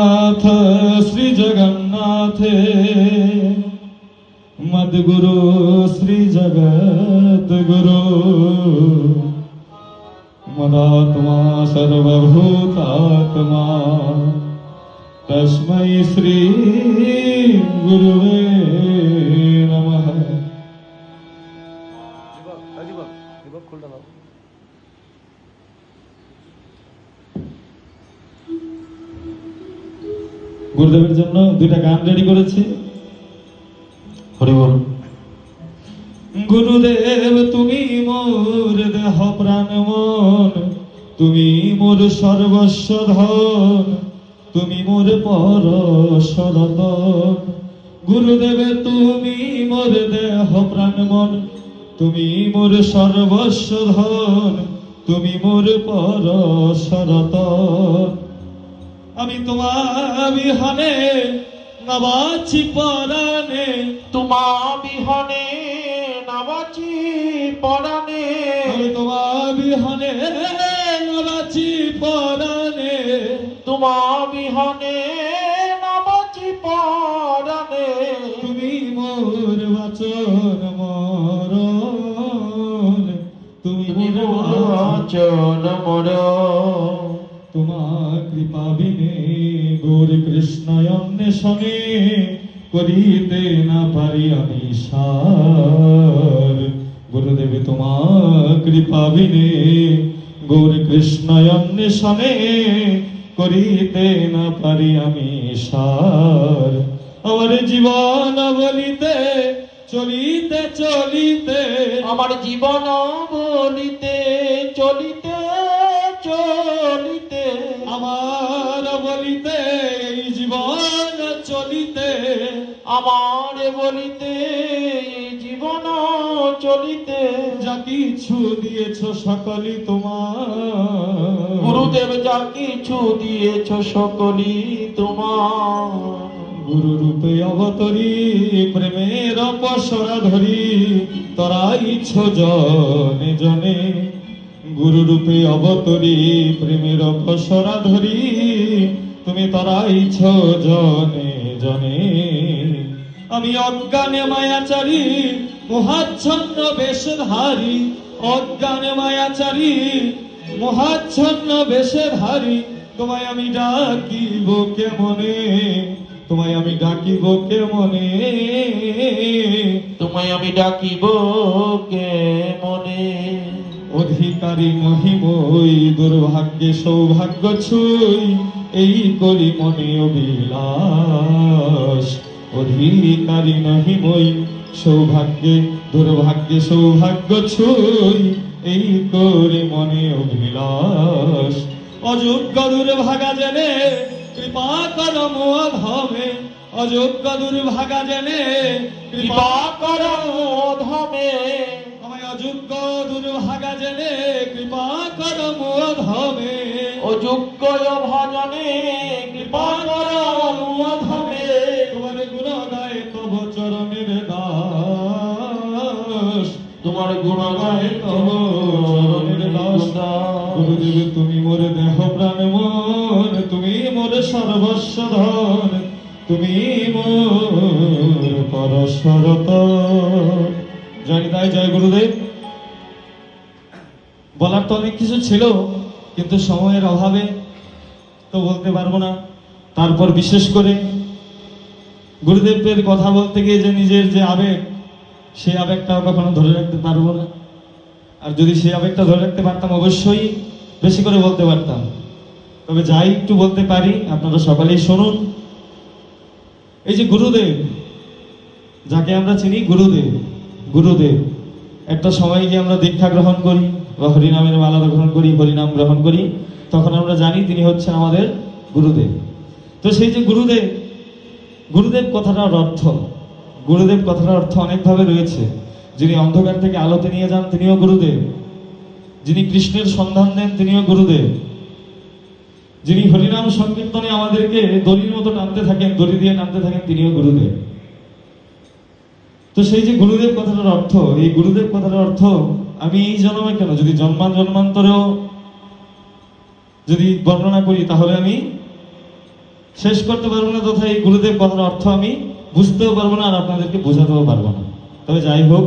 नाथ श्री जगन्नाथ मद्गुरु श्री जगत गुरु मदात्मा सर्वभूतात्मा तस्मै श्री गुरुवे नमः গুরুদেবের জন্য দুইটা গান রেডি করেছি। হরি বল। গুরুদেব, তুমি মোর দেহ প্রাণ মন, তুমি মোর সর্বস্ব ধন, তুমি মোর পরশরতন গুরুদেব, তুমি মোর দেহ প্রাণ মন, তুমি মোর সর্বস্ব ধন, তুমি মোর পরশরতন আমি তোমার বিহনে নবাচি পরানে তোমা বিহনে নাবাচি পরাণে। আমি তোমার বিহনে নবাচি পরানে তোমা বিহনে নাবাচি পরাণে। তুমি মোর বাচন মরণ। তুমি মোর বাচন নির্বাচন মর তোমার কৃপা বিনে গৌর কৃষ্ণ অন্বেষণে করিতে না পারি আমি সার। গুরুদেব, তোমার কৃপা বিনে গৌর কৃষ্ণ অন্বেষণে করিতে না পারি আমি সার। আমার জীবন বলিতে, চলিতে চলিতে, আমার জীবন বলিতে, চলিতে আমার বলিতে জীবন চলিতে যা কিছু দিয়েছ সকলই তোমার। গুরুদেব যা কিছু দিয়েছ সকলই তোমার। গুরু রূপে অবতরি প্রেমের অপসরা ধরি তরাইছ জনে জনে। গুরু রূপে অবতরি প্রেমের অপসরা ধরি তুমি তরাইছ জনে জনে। আমি অজ্ঞানে মায়াচারী মহাচ্ছন্ন বেশের হারি অজ্ঞানে মায়াচারী মহাচ্ছন্ন বেশের হারি তোমায় আমি ডাকিব কেমনে? তোমায় আমি ডাকিব কেমনে? তোমায় আমি ডাকিব কে মনে অধিকারী মহিমই দুর্ভাগ্যে সৌভাগ্য ছুই এই করি মনে অবিলাস অধিকারী মহিমই সৌভাগ্যে, দুর্ভাগ্যে সৌভাগ্য ছুই। এই করে মনে অভিলাষ। অযোগ্য দুর্ভাগা জেনে কৃপা কর মোধমে অযোগ্য দুর্ভাগা জেনে কৃপা কর ধমে অযোগ্য দুর্ভাগা জেনে কৃপা কর মোধমে অযোগ্য ভজনে কৃপা কর তোমার গুণ গায় তব চরণের দাস গুরুদেব তুমি মোর দেহ প্রাণ মন তুমি মোর সর্বস্ব ধন তুমি মোর পরশরত জয় তাই জয় গুরুদেব বলার তো অনেক কিছু ছিল কিন্তু সময়ের অভাবে তো বলতে পারব না তারপর বিশেষ করে গুরুদেবের কথা বলতে গিয়ে যে নিজের যে আবেগ সেই আবেগটাও কখনো ধরে রাখতে পারব না। আর যদি সেই আবেগটা ধরে রাখতে পারতাম, অবশ্যই বেশি করে বলতে পারতাম। তবে যাই একটু বলতে পারি, আপনারা সকালেই শুনুন। এই যে গুরুদেব, যাকে আমরা চিনি গুরুদেব গুরুদেব, একটা সময় গিয়ে আমরা দীক্ষা গ্রহণ করি, বা হরিনামের মালা গ্রহণ করি, হরিনাম গ্রহণ করি, তখন আমরা জানি তিনি হচ্ছেন আমাদের গুরুদেব। তো সেই যে গুরুদেব গুরুদেব কথাটার অর্থ গুরুদেব কথাটার অর্থ অনেকভাবে রয়েছে। যিনি অন্ধকার থেকে আলোতে নিয়ে যান, তিনিও গুরুদেব। যিনি কৃষ্ণের সন্ধান দেন, তিনিও গুরুদেব। যিনি হরিনাম সংকীর্তনে আমাদেরকে দড়ির মতো টানতে থাকেন, দড়ি দিয়ে টানতে থাকেন, তিনিও গুরুদেব। তো সেই যে গুরুদেব কথাটার অর্থ, এই গুরুদেব কথাটার অর্থ, আমি এই জন্মে কেন? যদি জন্মান জন্মান্তরেও যদি বর্ণনা করি, তাহলে আমি শেষ করতে পারব না, তথা এই গুরুদেব কথার অর্থ আমি বুঝতেও পারব না আর আপনাদেরকে বোঝাতেও পারব না। তবে যাই হোক,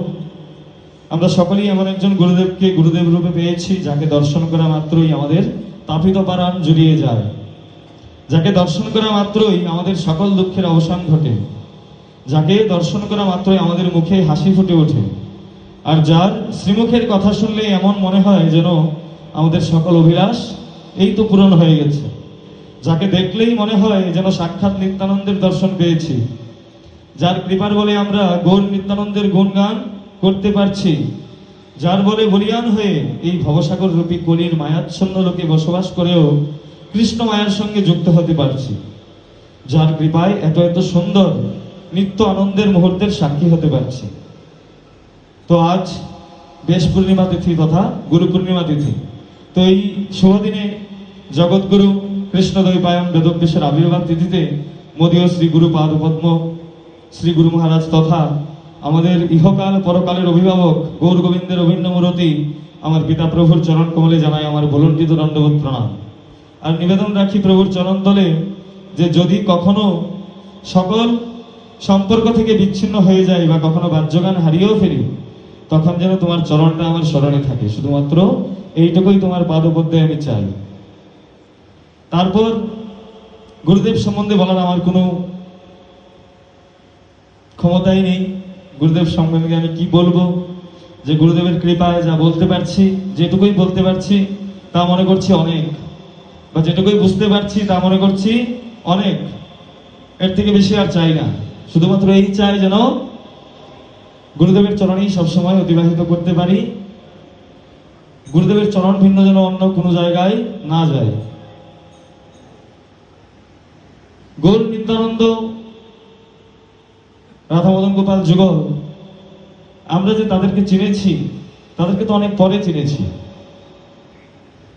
আমরা সকলেই এমন একজন গুরুদেবকে গুরুদেব রূপে পেয়েছি, যাকে দর্শন করা মাত্রই আমাদের তাপিত পারাণ জুড়িয়ে যায়। যাকে দর্শন করা মাত্রই আমাদের সকল দুঃখের অবসান ঘটে। যাকে দর্শন করা মাত্রই আমাদের মুখে হাসি ফুটে ওঠে। আর যার শ্রীমুখের কথা শুনলে এমন মনে হয় যেন আমাদের সকল অভিলাষ এই তো পূরণ হয়ে গেছে। যাকে দেখলেই মনে হয় যেন সাক্ষাৎ নিত্যানন্দের দর্শন পেয়েছি। যার কৃপার বলে আমরা গৌর নিত্যানন্দের গুণগান করতে পারছি। যার বলে বলিয়ান হয়ে এই ভবসাগর রূপী কলির মায়াচ্ছন্ন লোকে বসবাস করেও কৃষ্ণ মায়ার সঙ্গে যুক্ত হতে পারছি। যার কৃপায় এত এত সুন্দর নিত্য আনন্দের মুহূর্তের সাক্ষী হতে পারছি। তো আজ বেশ পূর্ণিমা তিথি তথা গুরু পূর্ণিমা তিথি। তো এই শুভ দিনে জগৎগুরু কৃষ্ণদৈপায়ন বেদব্যাসের আবির্ভাব তিথিতে মোদীয় শ্রী গুরু পাদপদ্ম শ্রী গুরু মহারাজ তথা আমাদের ইহকাল পরকালের অভিভাবক গৌর গোবিন্দের অভিন্ন মূরতি আমার পিতা প্রভুর চরণ কমলে জানাই আমার বলন্টিত দণ্ডবোধ প্রণাম। আর নিবেদন রাখি প্রভুর চরণ তলে যে যদি কখনো সকল সম্পর্ক থেকে বিচ্ছিন্ন হয়ে যায় বা কখনো বাহ্যগান হারিয়েও ফেলি, তখন যেন তোমার চরণটা আমার স্মরণে থাকে। শুধুমাত্র এইটুকুই তোমার পাদপদ্মে আমি চাই। তারপর গুরুদেব সম্বন্ধে বলার আমার কোনো ক্ষমতাই নেই। গুরুদেব সম্বন্ধে আমি কি বলব? যে গুরুদেবের কৃপায় যা বলতে পারছি, যেটুকুই বলতে পারছি, তা মনে করছি অনেক। বা যেটুকুই বুঝতে পারছি, তা মনে করছি অনেক। এর থেকে বেশি আর চাই না। শুধুমাত্র এই চাই যেন গুরুদেবের চরণেই সবসময় অতিবাহিত করতে পারি। গুরুদেবের চরণ ভিন্ন যেন অন্য কোনো জায়গায় না যায়। গৌর নিত্যানন্দ রাধা মদন গোপাল যুগল, আমরা যে তাদেরকে চিনেছি, তাদেরকে তো অনেক পরে চিনেছি।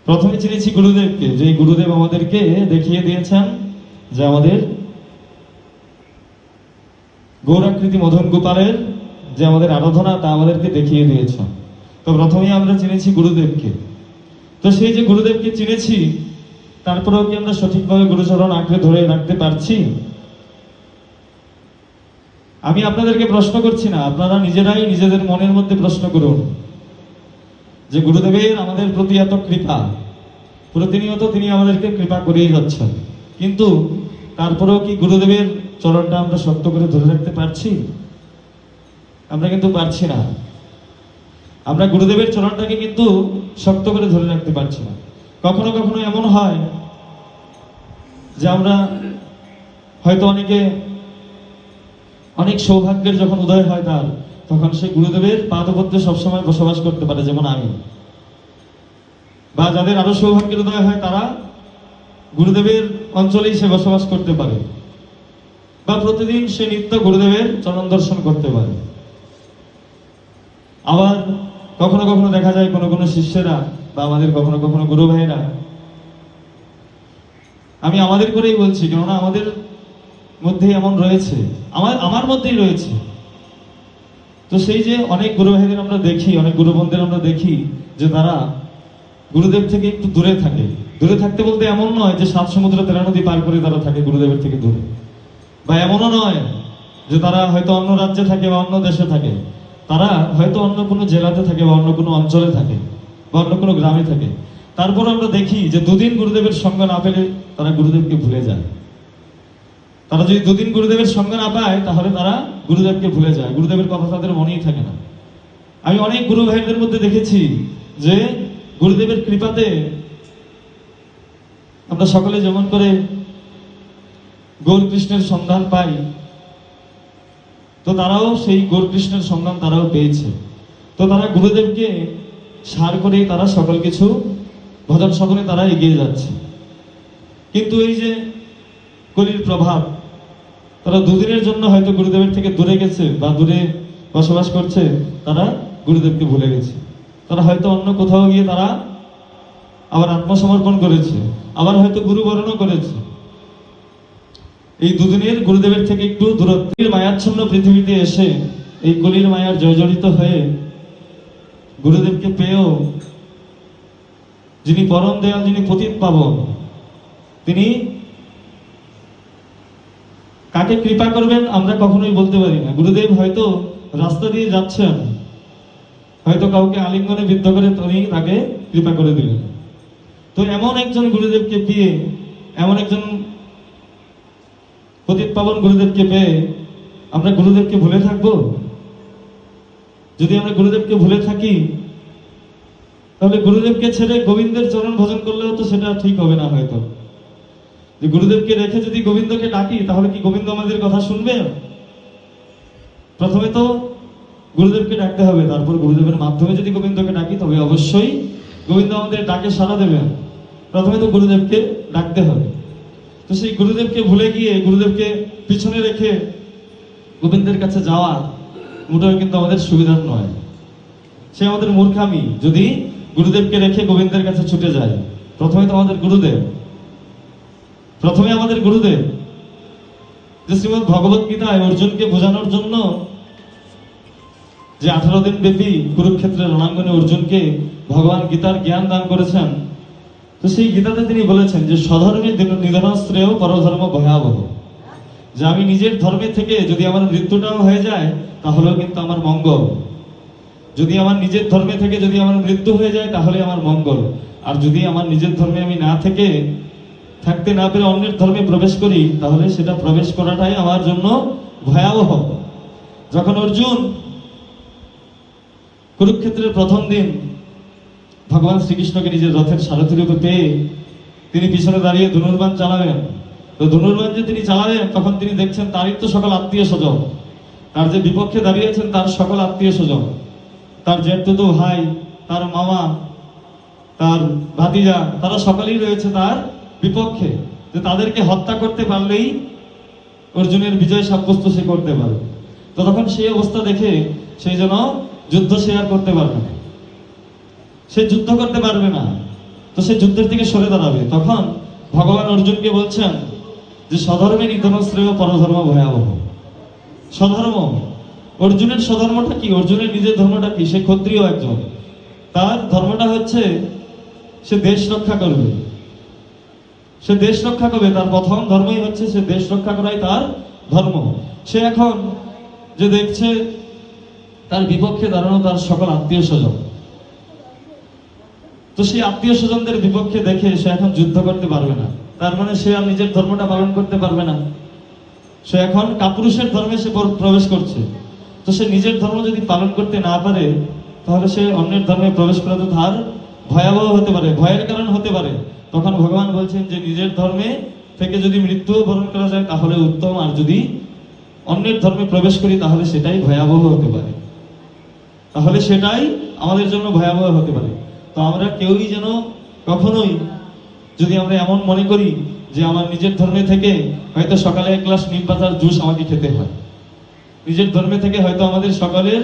প্রথমে চিনেছি গুরুদেবকে, যে গুরুদেব আমাদেরকে দেখিয়ে দিয়েছেন যে আমাদের গৌরাকৃতি মদন গোপালের যে আমাদের আরাধনা, তা আমাদেরকে দেখিয়ে দিয়েছেন তো প্রথমেই আমরা চিনেছি গুরুদেবকে। তো সেই যে গুরুদেবকে চিনেছি, তারপরেও কি আমরা সঠিকভাবে গুরুচরণ আঁকড়ে ধরে রাখতে পারছি? আমি আপনাদেরকে প্রশ্ন করছি না, আপনারা নিজেরাই নিজেদের মনের মধ্যে প্রশ্ন করুন যে গুরুদেবের আমাদের প্রতি এত কৃপা। প্রতিনিয়ত তিনি আমাদেরকে কৃপা করেই যাচ্ছেন। কিন্তু তারপরেও কি গুরুদেবের চরণটা আমরা শক্ত করে ধরে রাখতে পারছি? আমরা কিন্তু পারছি না। আমরা গুরুদেবের চরণটাকে কিন্তু শক্ত করে ধরে রাখতে পারছি না। কখনো কখনো এমন হয় যে আমরা হয়তো অনেকে অনেক সৌভাগ্যের যখন উদয় হয় তার, তখন সে গুরুদেবের পাদপদ্মে সবসময় বসবাস করতে পারে, যেমন আমি। বা যাদের আরও সৌভাগ্যের উদয় হয় তারা গুরুদেবের অঞ্চলেই সে বসবাস করতে পারে। বা প্রতিদিন সে নিত্য গুরুদেবের চরণ দর্শন করতে পারে। আবার কখনো কখনো দেখা যায় কোনো কোনো শিষ্যেরা বা আমাদের কখনো কখনো গুরু ভাইরা আমি আমাদের করেই বলছি, কেননা আমাদের মধ্যেই এমন রয়েছে। আমার আমার মধ্যেই রয়েছে। তো সেই যে অনেক গুরু ভাইদের আমরা দেখি, অনেক গুরু বোনদের আমরা দেখি, যে তারা গুরুদেব থেকে একটু দূরে থাকে। দূরে থাকতে বলতে এমন নয় যে সাত সমুদ্র, তেরা নদী পার করে তারা থাকে গুরুদেবের থেকে দূরে। বা এমনও নয় যে তারা হয়তো অন্য রাজ্যে থাকে বা অন্য দেশে থাকে। তারা হয়তো অন্য কোনো জেলাতে থাকে বা অন্য কোনো অঞ্চলে থাকে বা অন্য কোনো গ্রামে থাকে। তারপর আমরা দেখি যে দুদিন গুরুদেবের সঙ্গ না পেলে তারা গুরুদেবকে ভুলে যায়। তারা যদি দুদিন গুরুদেবের সঙ্গ না পায়, তাহলে তারা গুরুদেবকে ভুলে যায়। গুরুদেবের কথা তাদের মনেই থাকে না। আমি অনেক গুরু ভাইদের মধ্যে দেখেছি যে গুরুদেবের কৃপাতে আমরা সকলে যেমন করে গৌর কৃষ্ণের সন্ধান পাই, তো তারাও সেই গৌর কৃষ্ণের সন্ধান তারাও পেয়েছে। তো তারা গুরুদেবকে সার করে তারা সকল কিছু, ভজন সকলে তারা এগিয়ে যাচ্ছে। কিন্তু এই যে কলির প্রভাব তারা দুদিনের জন্য হয়তো গুরুদেবের থেকে দূরে গেছে বা দূরে বসবাস করছে, তারা গুরুদেবকে ভুলে গেছে। তারা হয়তো অন্য কোথাও গিয়ে তারা আবার আত্মসমর্পণ করেছে, আবার হয়তো গুরু বরণও করেছে। এই দুদিনের গুরুদেবের থেকে একটু দূরত্বের মায়াচ্ছন্ন পৃথিবীতে এসে এই কলির মায়ার জর্জরিত হয়ে গুরুদেবকে পেয়েও যিনি পরম দয়াল, যিনি পতিত পাবন, তিনি কাকে কৃপা করবেন আমরা কখনোই বলতে পারি না। গুরুদেব হয়তো রাস্তা দিয়ে যাচ্ছেন। হয়তো কাউকে আলিঙ্গনে বিদ্ধ করে তিনি তাকে কৃপা করে দিলেন। তো এমন একজন গুরুদেবকে পেয়ে, এমন একজন পতিত পাবন গুরুদেবকে পেয়ে আমরা গুরুদেবকে ভুলে থাকব? যদি আমরা গুরুদেবকে ভুলে থাকি, তাহলে গুরুদেবকে ছেড়ে গোবিন্দের চরণ ভজন করলেও তো সেটা ঠিক হবে না হয়তো। যে গুরুদেবকে রেখে যদি গোবিন্দকে ডাকি, তাহলে কি গোবিন্দ আমাদের কথা শুনবে? প্রথমে তো গুরুদেবকে ডাকতে হবে, তারপর গুরুদেবের মাধ্যমে যদি গোবিন্দকে ডাকি, তবে অবশ্যই গোবিন্দ আমাদের ডাকে সাড়া দেবে। প্রথমে তো গুরুদেবকে ডাকতে হবে। তো সেই গুরুদেবকে ভুলে গিয়ে, গুরুদেবকে পিছনে রেখে গোবিন্দের কাছে যাওয়া মোটেও কিন্তু আমাদের সুবিধার নয়। সে আমাদের মূর্খামি। যদি গুরুদেবকে রেখে গোবিন্দের কাছে ছুটে যায়, প্রথমে তো আমাদের গুরুদেব। প্রথমে আমাদের গুরুদেব, যে শ্রীমদ ভগবত গীতায় অর্জুনকে বোঝানোর জন্য যে আঠারো দিন ব্যাপী কুরুক্ষেত্রের রণাঙ্গনে অর্জুনকে ভগবান গীতার জ্ঞান দান করেছেন, তো সেই গীতাতে তিনি বলেছেন যে স্বধর্মে নিধন শ্রেয় পরধর্ম ভয়াবহ। যে আমি নিজের ধর্মে থেকে যদি আমার মৃত্যুটাও হয়ে যায়, তাহলেও কিন্তু আমার মঙ্গল। যদি আমার নিজের ধর্মে থেকে যদি আমার মৃত্যু হয়ে যায়, তাহলে আমার মঙ্গল। আর যদি আমার নিজের ধর্মে আমি না থেকে থাকতে না পেরে অন্যের ধর্মে প্রবেশ করি, তাহলে সেটা প্রবেশ করাটাই আমার জন্য ভয়াবহ। যখন অর্জুন কুরুক্ষেত্রের প্রথম দিন ভগবান শ্রীকৃষ্ণকে নিজের রথের সারথি রূপে পেয়ে তিনি পিছনে দাঁড়িয়ে ধনুর্বাণ চালাবেন। তো ধনুর্বাণ যে তিনি চালাবেন, তখন তিনি দেখছেন তারই তো সকল আত্মীয় স্বজন। তার যে বিপক্ষে দাঁড়িয়েছেন, তার সকল আত্মীয় স্বজন। তার জ্যাঠতো ভাই, তার মামা, তার ভাতিজা, তারা সকলেই রয়েছে তার বিপক্ষে, যে তাদেরকে হত্যা করতে পারলেই অর্জুনের বিজয় সাব্যস্ত সে করতে পারে তো তখন সেই অবস্থা দেখে সেই যেন যুদ্ধ সে আর করতে পারবে না। সে যুদ্ধ করতে পারবে না। তো সে যুদ্ধের থেকে সরে দাঁড়াবে। তখন ভগবান অর্জুনকে বলছেন যে, স্বধর্মে নিধন শ্রেয় পরধর্ম ভয়াবহ। স্বধর্ম? অর্জুনের স্বধর্মটা কি? অর্জুনের নিজের ধর্মটা কি? সে ক্ষত্রিয় একজন। তার ধর্মটা হচ্ছে সে দেশ রক্ষা করবে। সে দেশ রক্ষা করবে, তার প্রথম ধর্মই হচ্ছে সে দেশ রক্ষা করাই তার ধর্ম। সে এখন যে দেখছে, তার বিপক্ষে দাঁড়ানো তার সকল আত্মীয় স্বজন। তো সেই আত্মীয় স্বজনদের বিপক্ষে দেখে সে এখন যুদ্ধ করতে পারবে না। তার মানে সে আর নিজের ধর্মটা পালন করতে পারবে না। সে এখন কাপুরুষের ধর্মে সে প্রবেশ করছে। তো সে নিজের ধর্ম যদি পালন করতে না পারে, তাহলে সে অন্যের ধর্মে প্রবেশ করা তো তার ভয়াবহ হতে পারে। ভয়ের কারণ হতে পারে। তখন ভগবান বলছেন যে নিজের ধর্মে থেকে যদি মৃত্যুও বরণ করা যায়, তাহলে উত্তম। আর যদি অন্যের ধর্মে প্রবেশ করি, তাহলে সেটাই ভয়াবহ হতে পারে। তাহলে সেটাই আমাদের জন্য ভয়াবহ হতে পারে। তো আমরা কেউই যেন কখনোই যদি আমরা এমন মনে করি যে আমার নিজের ধর্মে থেকে হয়তো সকালে এক গ্লাস নিম পাতার জুস আমাকে খেতে হয়। নিজের ধর্মে থেকে হয়তো আমাদের সকালের,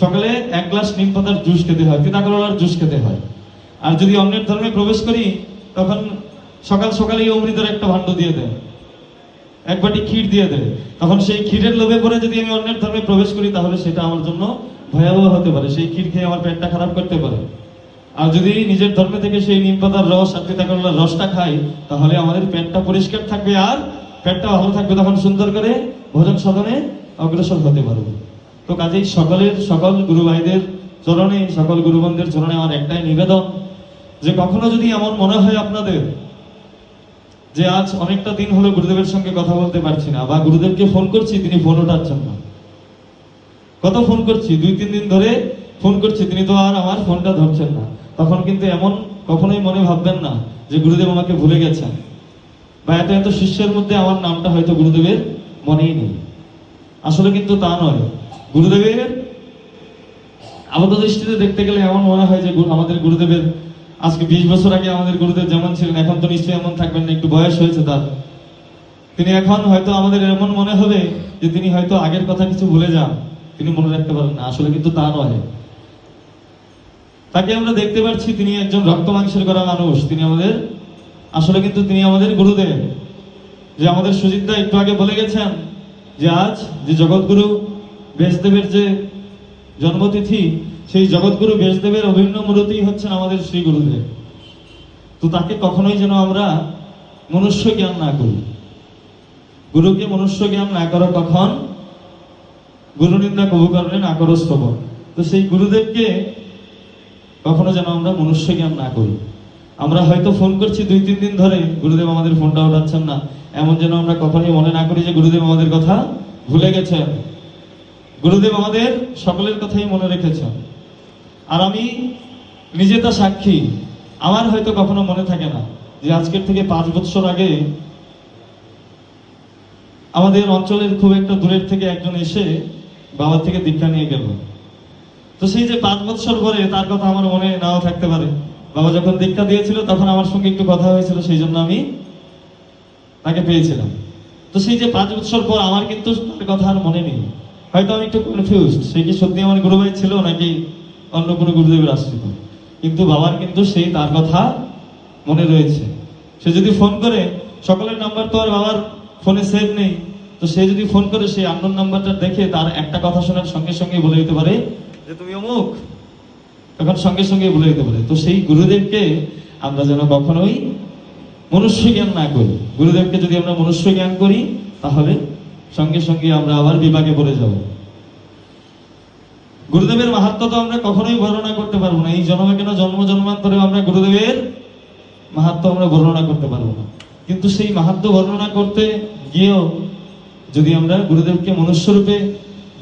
সকালে এক গ্লাস নিম পাতার জুস খেতে হয় তিতা করলার জুস খেতে হয়। আর যদি অন্যের ধর্মে প্রবেশ করি তখন সকাল সকালেই অমৃতের একটা ভাণ্ড দিয়ে দেয়। এক বাটি ক্ষীর দিয়ে দেয়। তখন সেই ক্ষীরের লোভে পড়ে যদি আমি অন্যের ধর্মে প্রবেশ করি, তাহলে সেটা আমার জন্য ভয়াবহ হতে পারে। সেই ক্ষীর খেয়ে আমার পেটটা খারাপ করতে পারে। আর যদি নিজের ধর্মে থেকে সেই নিম পাতার রস আর তিতা করলার রসটা খাই, তাহলে আমাদের পেটটা পরিষ্কার থাকবে আর পেটটা ভালো থাকবে। তখন সুন্দর করে ভোজন সাধনে অগ্রসর হতে পারবে। তো কাজেই সকলের, সকল গুরু ভাইদের চরণে, সকল গুরুবন্ধের চরণে আমার একটাই নিবেদন যে কখনো যদি এমন মনে হয় আপনাদের যে আজ অনেকটা দিন হলো গুরুদেবের সঙ্গে কথা বলতে পারছি না, বা গুরুদেবকে ফোন করছি, তিনি ফোন ওঠাচ্ছেন না কত ফোন করছি? দুই, তিন দিন ধরে ফোন করছি, তিনি তো আর আমার ফোনটা ধরছেন না। তখন কিন্তু এমন কখনোই মনে ভাববেন না যে গুরুদেব আমাকে ভুলে গেছেন। বা এত এত শিষ্যের মধ্যে আমার নামটা হয়তো গুরুদেবের মনেই নেই। আসলে কিন্তু তা নয়। গুরুদেবের আপাত দৃষ্টিতে দেখতে গেলে এমন মনে হয় যে আমাদের গুরুদেবের আজকে বিশ বছর আগে আমাদের গুরুদেব যেমন ছিলেন, এখন তো নিশ্চয়ই এমন থাকবেন না, একটু বয়স হয়েছে তার। তিনি এখন হয়তো আমাদের এমন মনে হবে যে তিনি হয়তো আগের কথা কিছু ভুলে যান। তিনি মনে রাখতে পারেন না, আসলে কিন্তু তা নয় তাকে আমরা দেখতে পাচ্ছি, তিনি একজন রক্ত মাংসের করা মানুষ। তিনি আমাদের, আসলে কিন্তু তিনি আমাদের গুরুদেব। যে আমাদের সুজিতদা একটু আগে বলে গেছেন যে আজ যে জগৎগুরু ব্যাসদেবের যে জন্মতিথি সেই জগৎগুরু ব্যাসদেবের অভিন্ন মূর্তি হচ্ছেন আমাদের শ্রী গুরুদেব তো তাকে কখনোই যেন আমরা মনুষ্য জ্ঞান না করি। গুরুকে মনুষ্য জ্ঞান না করো কখন? গুরু নিন্দা কবু করলে না করো শ্রবণ। তো সেই গুরুদেবকে কখনো যেন আমরা মনুষ্য জ্ঞান না করি। আমরা হয়তো ফোন করছি দুই, তিন দিন ধরে, গুরুদেব আমাদের ফোনটা উঠাচ্ছেন না। এমন যেন আমরা কখনোই মনে না করি যে গুরুদেব আমাদের কথা ভুলে গেছেন। গুরুদেব আমাদের সকলের কথাই মনে রেখেছেন। আর আমি নিজে তা সাক্ষী, আমার হয়তো কখনো মনে থাকে না যে আজকের থেকে পাঁচ বছর আগে আমাদের অঞ্চলের খুব একটা দূরের থেকে একজন এসে বাবার থেকে দীক্ষা নিয়ে গেল। তো সেই যে পাঁচ বছর পরে তার কথা আমার মনে নাও থাকতে পারে। বাবা যখন দীক্ষা দিয়েছিল তখন আমার সঙ্গে একটু কথা হয়েছিল, সেই জন্য আমি তাকে পেয়েছিলাম। তো সেই যে পাঁচ বছর পর আমার কিন্তু তার কথা আর মনে নেই। হয়তো আমি একটু কনফিউজড সে কি সত্যি আমার গুরুভাই ছিল নাকি অন্য কোনো গুরুদেবের আশ্রিত কিন্তু বাবার কিন্তু সেই তার কথা মনে রয়েছে। সে যদি ফোন করে, সকলের নাম্বার তো আর বাবার ফোনে সেভ নেই। তো সে যদি ফোন করে সেই আন্নোন নাম্বারটা দেখে তার একটা কথা শোনার সঙ্গে সঙ্গে বলে দিতে পারে যে, তুমি অমুক? তখন সঙ্গে সঙ্গে বলে দিতে পারে। তো সেই গুরুদেবকে আমরা যেন কখনোই মনুষ্য জ্ঞান না করি। গুরুদেবকে যদি আমরা মনুষ্য জ্ঞান করি, তাহলে সঙ্গে সঙ্গে আমরা আবার বিভাগে পড়ে যাব। গুরুদেবের মাহাত্ম তো আমরা কখনোই বর্ণনা করতে পারব না। এই জন্মে কেন জন্ম জন্মান্তরে আমরা গুরুদেবের মাহাত্ম আমরা বর্ণনা করতে পারব না। কিন্তু সেই মাহাত্ম বর্ণনা করতে গিয়েও যদি আমরা গুরুদেবকে মনুষ্যরূপে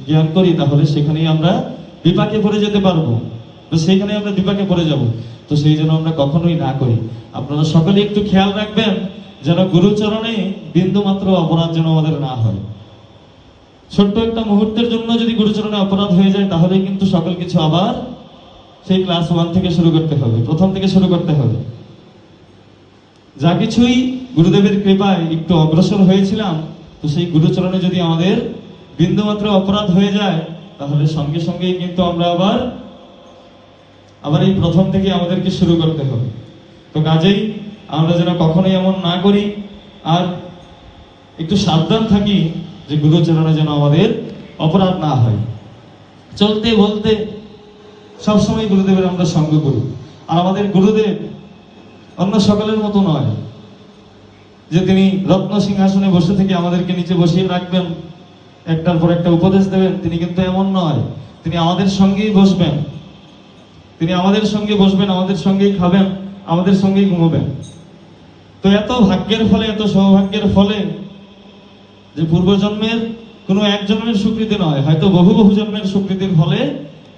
জ্ঞান করি, তাহলে সেখানেই আমরা বিপাকে পড়ে যেতে পারব। তো সেইখানে আমরা বিপাকে পড়ে যাব। তো সেই জন্য আমরা কখনোই না করি। আপনারা সকলে একটু খেয়াল রাখবেন, যেন গুরুচরণে বিন্দু মাত্র অপরাধ যেন আমাদের না হয়। ছোট্ট একটা মুহূর্তের জন্য যদি গুরুচরণে অপরাধ হয়ে যায়, তাহলে কিন্তু সকল কিছু আবার সেই ক্লাস ওয়ান থেকে শুরু করতে হবে, প্রথম থেকে শুরু করতে হবে। যা কিছুই গুরুদেবের কৃপায় একটু অগ্রসর হয়েছিলাম, তো সেই গুরুচরণে যদি আমাদের বিন্দুমাত্র অপরাধ হয়ে যায়, তাহলে সঙ্গে সঙ্গেই কিন্তু আমরা আবার আবার এই প্রথম থেকে আমাদেরকে শুরু করতে হবে। তো কাজেই আমরা যেন কখনোই এমন না করি, আর একটু সাবধান থাকি যে গুরুচরণে যেন আমাদের অপরাধ না হয়। চলতে বলতে সবসময় গুরুদেবের আমরা সঙ্গ করি। আর আমাদের গুরুদেব অন্য সকলের মতো নয় যে তিনি রত্ন সিংহাসনে বসে থেকে আমাদেরকে নিচে বসিয়ে রাখবেন, একটার পর একটা উপদেশ দেবেন। তিনি কিন্তু এমন নয়। তিনি আমাদের সঙ্গেই বসবেন। তিনি আমাদের সঙ্গে বসবেন, আমাদের সঙ্গেই খাবেন, আমাদের সঙ্গেই ঘুমোবেন। তো এত ভাগ্যের ফলে, এত সৌভাগ্যের ফলে যে পূর্বজন্মের কোনো এক জন্মের স্বীকৃতি নয়, হয়তো বহু বহু জন্মের স্বীকৃতির ফলে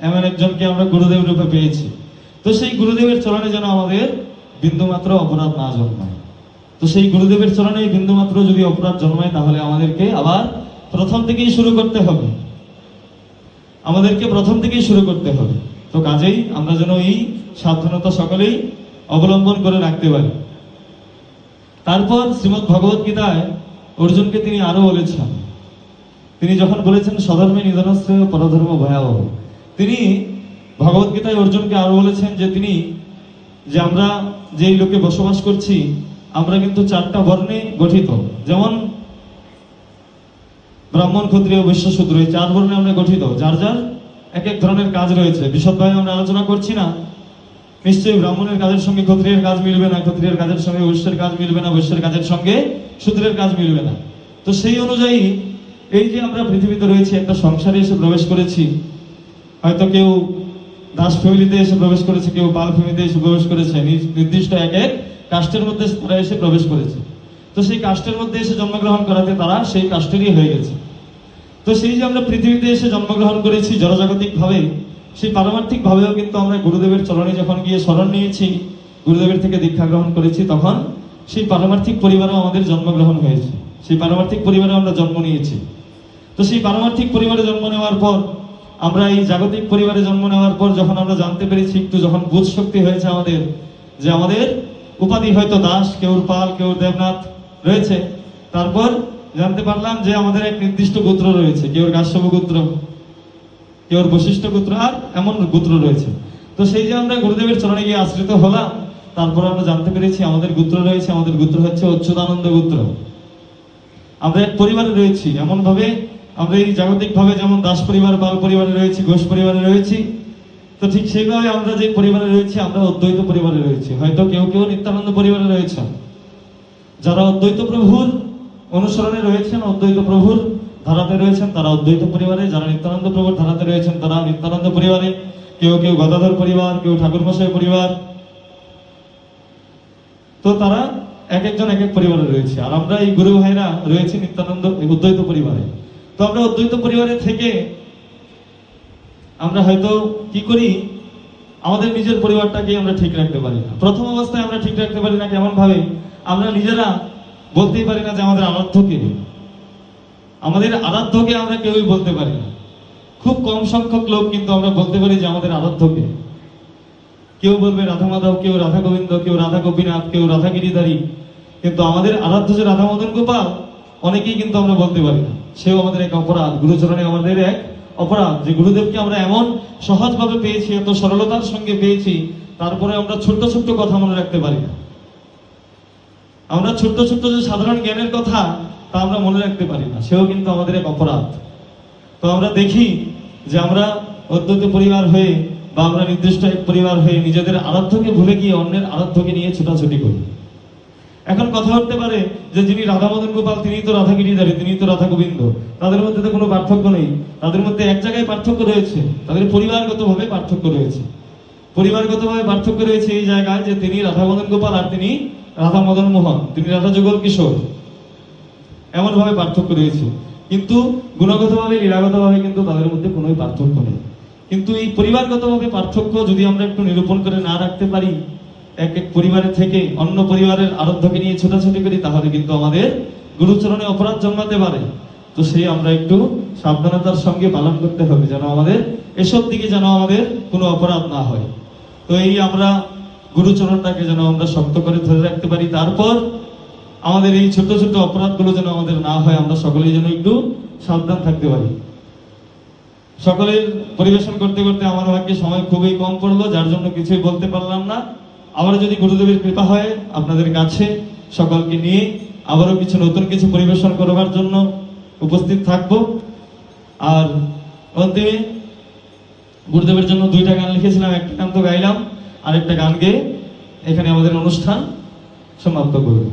এমন একজনকে আমরা গুরুদেব রূপে পেয়েছি। তো সেই গুরুদেবের চরণে যেন আমাদের বিন্দুমাত্র অপরাধ না জন্মায়। তো সেই গুরুদেবের চরণে বিন্দুমাত্র যদি অপরাধ জন্মায়, তাহলে আমাদেরকে আবার প্রথম থেকেই শুরু করতে হবে। আমাদেরকে প্রথম থেকেই শুরু করতে হবে। তো কাজেই আমরা যেন এই সাবধানতা সকলেই অবলম্বন করে রাখতে পারি। তারপর শ্রীমদ ভগবত গীতায় অর্জুনকে তিনি আরও বলেছেন তিনি যখন বলেছেন স্বধর্মে নিধনশ্রেয় পরধর্ম ভয়াবহ। তিনি ভগবত গীতায় অর্জুনকে আরও বলেছেন যে তিনি, যে আমরা যেই লোকে বসবাস করছি, আমরা কিন্তু চারটা বর্ণে গঠিত। যেমন ব্রাহ্মণ, ক্ষত্রিয়, বৈশ্য, শূদ্র, এই চার বর্ণে আমরা গঠিত। যার যার এক এক ধরনের কাজ রয়েছে। বিশদভাবে আমরা আলোচনা করছি না। নিশ্চয়ই ব্রাহ্মণের কাজের সঙ্গে ক্ষত্রিয়ের কাজ মিলবে না, ক্ষত্রিয়ের কাজের সঙ্গে বৈশ্যের কাজ মিলবে না বৈশ্যের কাজের সঙ্গে শূদ্রের কাজ মিলবে না। তো সেই অনুযায়ী এই যে আমরা পৃথিবীতে রয়েছি, একটা সংসারে এসে প্রবেশ করেছি, হয়তো কেউ দাস ফ্যামিলিতে এসে প্রবেশ করেছে, কেউ পাল ফ্যামিলিতে এসে প্রবেশ করেছে নির্দিষ্ট এক এক কাস্টের মধ্যে তারা এসে প্রবেশ করেছে। তো সেই কাস্টের মধ্যে এসে জন্মগ্রহণ করাতে তারা সেই কাস্টেরই হয়ে গেছে। তো সেই যে আমরা পৃথিবীতে এসে জন্মগ্রহণ করেছি জড়জাগতিক ভাবে সেই পারমার্থিক ভাবেও কিন্তু আমরা গুরুদেবের চরণে যখন গিয়ে স্মরণ নিয়েছি, গুরুদেবের থেকে দীক্ষা গ্রহণ করেছি, তখন সেই পারমার্থিক পরিবারেও আমাদের জন্মগ্রহণ হয়েছে। সেই পারমার্থিক পরিবারে আমরা জন্ম নিয়েছি। তো সেই পারমার্থিক পরিবারে জন্ম নেওয়ার পর, আমরা এই জাগতিক পরিবারে জন্ম নেওয়ার পর যখন আমরা জানতে পেরেছি, একটু যখন বুধ শক্তি হয়েছে আমাদের, যে আমাদের উপাধি হয়তো দাস কেউ পাল কেউ দেবনাথ রয়েছে। তারপর জানতে পারলাম যে আমাদের এক নির্দিষ্ট গোত্র রয়েছে কেউ কাশ্যপ গোত্র কেউ বশিষ্ঠ গোত্র আর এমন গোত্র রয়েছে। তো সেই যে আমরা গুরুদেবের চরণে গিয়ে আশ্রিত হলাম, তারপর আমরা জানতে পেরেছি আমাদের গোত্র রয়েছে, আমাদের গোত্র হচ্ছে অচ্যুতানন্দ গোত্র। আমরা এক পরিবারে রয়েছি এমন ভাবে আমরা এই জাগতিক ভাবে যেমন দাস পরিবার, বাল পরিবারে রয়েছি, ঘোষ পরিবারে রয়েছি, তো ঠিক সেইভাবে আমরা যে পরিবারে রয়েছি, আমরা অদ্বৈত পরিবারে রয়েছি। হয়তো কেউ কেউ নিত্যানন্দ পরিবারে রয়েছে। যারা অদ্বৈত প্রভুর অনুসরণে রয়েছেন, অদ্বৈত প্রভুর ধারাতে রয়েছেন, তারা অদ্বৈত পরিবারে। যারা নিত্যানন্দ প্রভুর ধারাতে রয়েছেন, তারা নিত্যানন্দ পরিবারে। কেউ কেউ গদাধর পরিবার, কেউ ঠাকুর মশাই পরিবার। তো তারা এক একজন এক এক পরিবারে রয়েছে। আর আমরা এই গুরু ভাইরা রয়েছে নিত্যানন্দ অদ্বৈত পরিবারে। তো আমরা অদ্বৈত পরিবারে থেকে আমরা হয়তো কি করি? আমাদের নিজের পরিবারটাকে আমরা ঠিক রাখতে পারি না। প্রথম অবস্থায় আমরা ঠিক রাখতে পারি না কেমন ভাবে আমরা নিজেরা বলতেই পারি না যে আমাদের আরাধ্যকে আমাদের আরাধ্যকে আমরা কেউই বলতে পারি না। খুব কম সংখ্যক লোক কিন্তু আমরা বলতে পারি যে আমাদের আরাধ্যকে। কেউ বলবে রাধা মাধব, কেউ রাধা গোবিন্দ, কেউ রাধা গোপীনাথ, কেউ রাধা গিরিধারী। কিন্তু আমাদের আরাধ্য যে রাধা মদন গোপাল, অনেকেই কিন্তু আমরা বলতে পারি না। সেও আমাদের এক অপরাধ, গুরুচরণে আমাদের এক অপরাধ। যে গুরুদেবকে আমরা এমন সহজভাবে পেয়েছি, এত সরলতার সঙ্গে পেয়েছি, তারপরে আমরা ছোট্ট ছোট্ট কথা মনে রাখতে পারি না। আমরা ছোট্ট ছোট্ট যে সাধারণ জ্ঞানের কথা তা আমরা মনে রাখতে পারি না। সেও কিন্তু আমাদের এক অপরাধ। তো আমরা দেখি যে আমরা অদ্বৈত পরিবার হয়ে বা আমরা নির্দিষ্ট এক পরিবার হয়ে নিজেদের আরাধ্যকে ভুলে গিয়ে অন্যের আরাধ্যকে নিয়ে ছোটাছুটি করি। এখন কথা হতে পারে যে যিনি রাধা মদন গোপাল তিনি তো রাধা গিরিধারী তিনি তো রাধা গোবিন্দ। তাদের মধ্যে তো কোনো পার্থক্য নেই। তাদের মধ্যে এক জায়গায় পার্থক্য রয়েছে। তাদের পরিবারগতভাবে পার্থক্য রয়েছে। পরিবারগতভাবে পার্থক্য রয়েছে এই জায়গায় যে তিনি রাধা মদন গোপাল আর তিনি রাধা মদন মোহন, তিনি রাধা যুগল কিশোর। এমন ভাবে পার্থক্য রয়েছে। কিন্তু গুণগতভাবে লীলাগতভাবে কিন্তু তাদের মধ্যে কোনো পার্থক্য নেই। কিন্তু এই পরিবারগতভাবে পার্থক্য যদি আমরা একটু নিরূপণ করে না রাখতে পারি, এক এক পরিবারের থেকে অন্য পরিবারের আরাধ্যকে নিয়ে ছোটাছুটি করি, তাহলে কিন্তু আমাদের গুরুচরণে অপরাধ জন্মাতে পারে। তো সেই আমরা একটু সাবধানতার সঙ্গে পালন করতে হবে, যেন আমাদের এসব দিকে যেন আমাদের কোনো অপরাধ না হয়। তো এই আমরা গুরুচরণটাকে যেন আমরা শক্ত করে ধরে রাখতে পারি। তারপর আমাদের এই ছোট ছোট অপরাধগুলো যেন আমাদের না হয়, আমরা সকলেই যেন একটু সাবধান থাকতে পারি। সকলের পরিবেশন করতে করতে আমার ভাগ্যে সময় খুবই কম পড়ল, যার জন্য কিছুই বলতে পারলাম না। আবার যদি গুরুদেবের কৃপা হয় আপনাদের কাছে সকলকে নিয়ে আবারও কিছু নতুন কিছু পরিবেশন করবার জন্য উপস্থিত থাকব। আর অন্তিমে গুরুদেবের জন্য দুইটা গান লিখেছিলাম, একটা গান তো গাইলাম আর একটা গান গেয়ে এখানে আমাদের অনুষ্ঠান সমাপ্ত করব